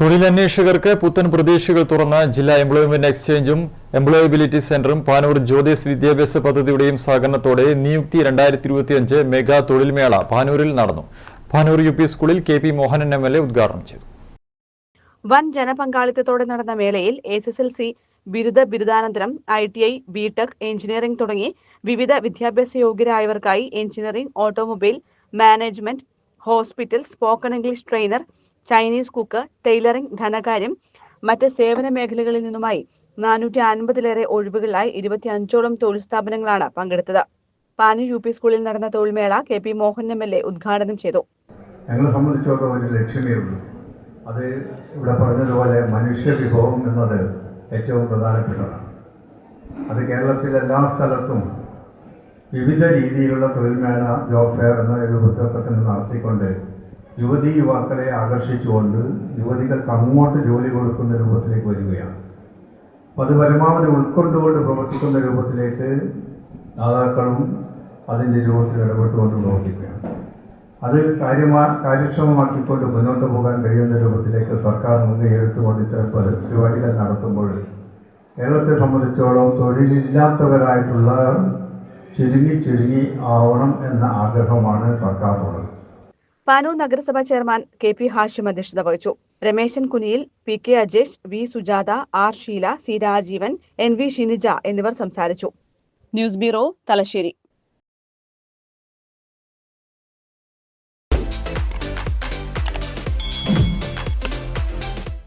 തൊഴിലന്വേഷകർക്ക് പുത്തൻ പ്രതീക്ഷകൾ തുറന്ന ജില്ലാ എംപ്ലോയ്മെന്റ് എക്സ്ചേഞ്ചും എംപ്ലോയബിലിറ്റി സെന്ററും പാനൂർ ജ്യോതിസ് വിദ്യാഭ്യാസ പദ്ധതിയുടെയും സഹകരണത്തോടെ നിയുക്തി രണ്ടായിരത്തി ഇരുപത്തിയഞ്ച് മെഗാ തൊഴിൽമേള പാനൂരിൽ നടന്നു. പാനൂർ യു പി സ്കൂളിൽ K P Mohanan M L A ഉദ്ഘാടനം ചെയ്തു. വൻ ജനപങ്കാളിത്തത്തോടെ നടന്ന മേളയിൽ എസ് എസ് എൽ സി ബിരുദ ബിരുദാനന്തരം I T I B Tech engineering തുടങ്ങി വിവിധ വിദ്യാഭ്യാസ യോഗ്യരായവർക്കായി engineering automobile management hospital spoken English trainer Chinese cook tailoring ധനകാര്യം മറ്റ് സേവന മേഖലകളിൽ നിന്നുമായി നാനൂറ്റി അൻപതിലേറെ ഒഴിവുകളിലായി ഇരുപത്തി അഞ്ചോളം തൊഴിൽ സ്ഥാപനങ്ങളാണ് പങ്കെടുത്തത്. പാനൂർ യു പി സ്കൂളിൽ നടന്ന തൊഴിൽമേള K P Mohan M L A ഉദ്ഘാടനം ചെയ്തു. ഞങ്ങളെ സംബന്ധിച്ചിടത്തോളം ഒരു ലക്ഷ്യമേ ഉള്ളൂ. അത് ഇവിടെ പറഞ്ഞതുപോലെ മനുഷ്യ വിഭവം എന്നത് ഏറ്റവും പ്രധാനപ്പെട്ടതാണ്. അത് കേരളത്തിലെ എല്ലാ സ്ഥലത്തും വിവിധ രീതിയിലുള്ള തൊഴിൽമേള ജോബ് ഫെയർ എന്ന രൂപത്തിലൊക്കെ തന്നെ നടത്തിക്കൊണ്ട് യുവതി യുവാക്കളെ ആകർഷിച്ചുകൊണ്ട് യുവതികൾക്ക് അങ്ങോട്ട് ജോലി കൊടുക്കുന്ന രൂപത്തിലേക്ക് വരികയാണ്. അപ്പോൾ അത് പരമാവധി ഉൾക്കൊണ്ടുകൊണ്ട് പ്രവർത്തിക്കുന്ന രൂപത്തിലേക്ക് ദാതാക്കളും അതിന്റെ രൂപത്തിൽ ഇടപെട്ടുകൊണ്ട് പ്രവർത്തിക്കുകയാണ്. അത് കാര്യമാ കാര്യക്ഷമമാക്കിക്കൊണ്ട് മുന്നോട്ട് പോകാൻ കഴിയുന്ന രൂപത്തിലേക്ക് സർക്കാർ മുൻകൈ എടുത്തുകൊണ്ട് ഇത്തരം പരി- പരിപാടികൾ നടത്തുമ്പോൾ കേരളത്തെ സംബന്ധിച്ചോളം തൊഴിലില്ലാത്തവരായിട്ടുള്ള ചുരുങ്ങി ചുരുങ്ങി ആവണം എന്ന ആഗ്രഹമാണ് സർക്കാരിനുള്ളത്. പാനൂർ നഗരസഭാ ചെയർമാൻ കെ പി ഹാഷിം അധ്യക്ഷത വഹിച്ചു. Rameshan Kuniyil P K Ajesh V Sujatha R Sheela C Rajeevan N V Shinija എന്നിവർ സംസാരിച്ചു. News bureau Thalassery.